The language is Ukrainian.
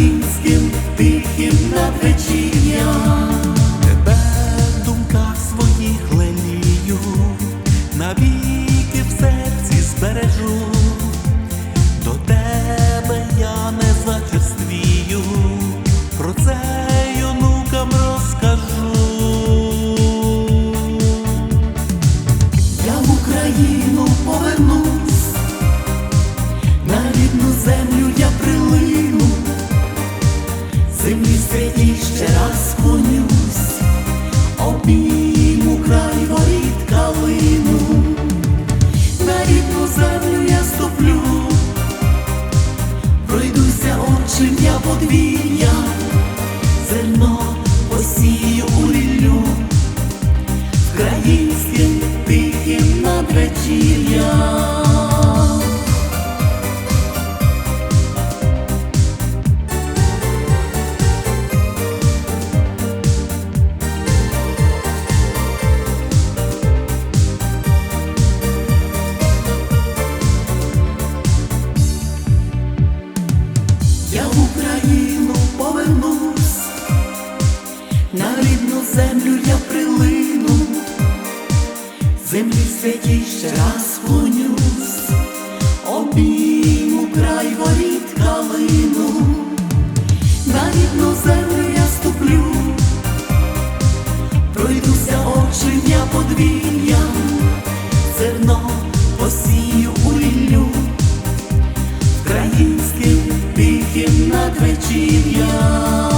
Латинським тихим надвечір'ям Тебе в думках своїх лелію, навіки в серці збережу, до тебе я не зачерствію, про це й онукам розкажу. Я в Україну повернусь тобі зерно посію у лілю, Українським тихим надречіллям. землю я прилину, землі святій ще раз клонюсь, обійму край воріт калину, на рідну землю я ступлю, пройдуся очення подвір'я, зерно посію у ліллю, українським тихим надвечір'ям.